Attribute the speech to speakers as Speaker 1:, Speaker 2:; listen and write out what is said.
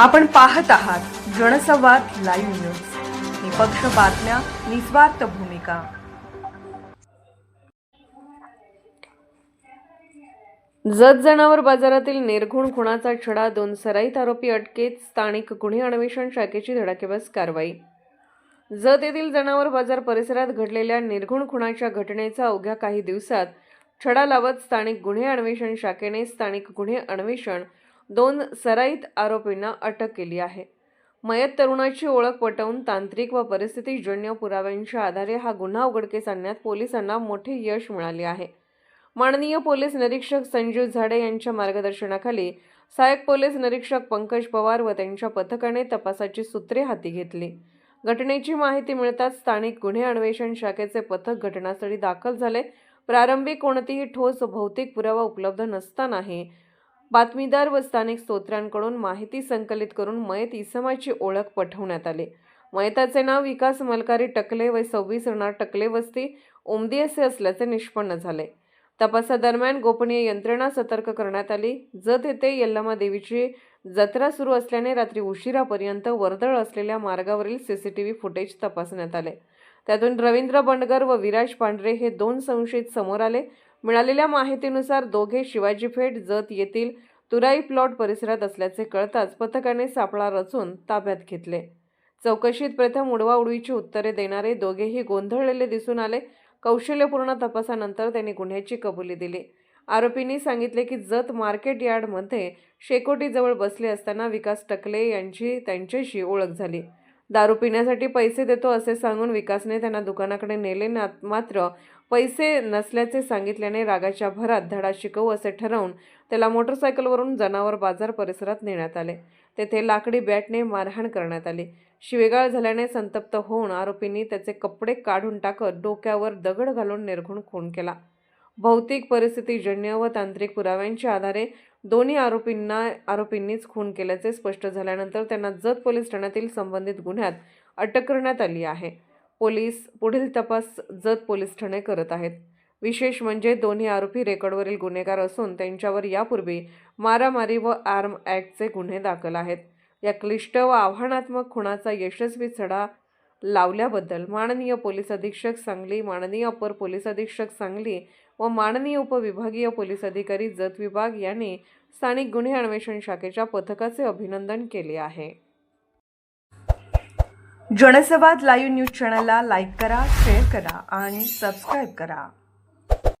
Speaker 1: आपण पाहत आहात जनसंवाद लाईव्ह न्यूज. निपक्ष बातम्या निस्वार्थ भूमिका. जत जनावर बाजारातील निर्घुण खुणाचा छडा दोन सराईत आरोपी अटकेत स्थानिक गुन्हे अन्वेषण शाखेची धडाकेबस कारवाई. जत येथील जनावर बाजार परिसरात घडलेल्या निर्घुण खुणाच्या घटनेचा अवघ्या काही दिवसात छडा लावत स्थानिक गुन्हे अन्वेषण शाखेने स्थानिक गुन्हे अन्वेषण दोन सराईत आरोपींना अटक केली आहे. मयत तरुणाची ओळख पटवून तांत्रिक व परिस्थितीजन्य पुराव्यांच्या आधारे हा गुन्हा उघडकीस आणण्यात पोलिसांना मोठे यश मिळाले आहे. माननीय पोलीस निरीक्षक संजीव झाडे यांच्या मार्गदर्शनाखाली सहाय्यक पोलीस निरीक्षक पंकज पवार व त्यांच्या पथकाने तपासाची सूत्रे हाती घेतली. घटनेची माहिती मिळताच स्थानिक गुन्हे अन्वेषण शाखेचे पथक घटनास्थळी दाखल झाले. प्रारंभी कोणतीही ठोस भौतिक पुरावा उपलब्ध नसतानाही बातमीदार व स्थानिक स्तोत्रांकडून माहिती संकलित करून मयत इसमाची ओळख पठवण्यात आली. मयताचे नाव विकास मलकारी टकले व सव्वीस रणार टकले वस्ती ओमदी असे असल्याचे निष्पन्न झाले. तपासादरम्यान गोपनीय यंत्रणा सतर्क करण्यात आली. जत येथे यल्लमा देवीची जत्रा सुरू असल्याने रात्री उशिरापर्यंत वर्दळ असलेल्या मार्गावरील सीसीटीव्ही फुटेज तपासण्यात आले. त्यातून रवींद्र बंडगर व विराज पांढरे हे दोन संशयित समोर आले. मिळालेल्या माहितीनुसार दोघे शिवाजी फेट जत येथील तुराई प्लॉट परिसरात असल्याचे कळताच पथकाने सापळा रचून ताब्यात घेतले. चौकशीत प्रथम उडवाउडवीची उत्तरे देणारे दोघेही गोंधळलेले दिसून आले. कौशल्यपूर्ण तपासानंतर त्यांनी गुन्ह्याची कबुली दिली. आरोपींनी सांगितले की जत मार्केट यार्डमध्ये शेकोटीजवळ बसले असताना विकास टकले यांची त्यांच्याशी ओळख झाली. दारू पिण्यासाठी पैसे देतो असे सांगून विकासने त्यांना दुकानाकडे नेले ना मात्र पैसे नसल्याचे सांगितल्याने रागाच्या भरात धडा शिकवू असे ठरवून त्याला मोटरसायकलवरून जनावर बाजार परिसरात नेण्यात आले. तेथे लाकडी बॅटने मारहाण करण्यात आली. शिवेगाळ झाल्याने संतप्त होऊन आरोपींनी त्याचे कपडे काढून टाकत डोक्यावर दगड घालून निर्घुण खून केला. भौतिक परिस्थितीजन्य व तांत्रिक पुराव्यांच्या आधारे दोन्ही आरोपींना आरोपींनीच खून केल्याचे स्पष्ट झाल्यानंतर त्यांना जत पोलीस ठाण्यातील संबंधित गुन्ह्यात अटक करण्यात आली आहे. पोलीस पुढील तपास जत पोलीस ठाणे करत आहेत. विशेष म्हणजे दोन्ही आरोपी रेकॉर्डवरील गुन्हेगार असून त्यांच्यावर यापूर्वी मारामारी व आर्म ॲक्टचे गुन्हे दाखल आहेत. या क्लिष्ट व आव्हानात्मक खुणाचा यशस्वी चढा लावल्याबद्दल माननीय पोलीस अधीक्षक सांगली माननीय अपर पोलीस अधीक्षक सांगली व माननीय उपविभागीय पोलीस अधिकारी जत विभाग यांनी स्थानिक गुन्हे अन्वेषण शाखेच्या पथकाचे अभिनंदन केले आहे. जनसंवाद लाईव्ह न्यूज चॅनलला लाईक करा शेअर करा आणि सबस्क्राईब करा.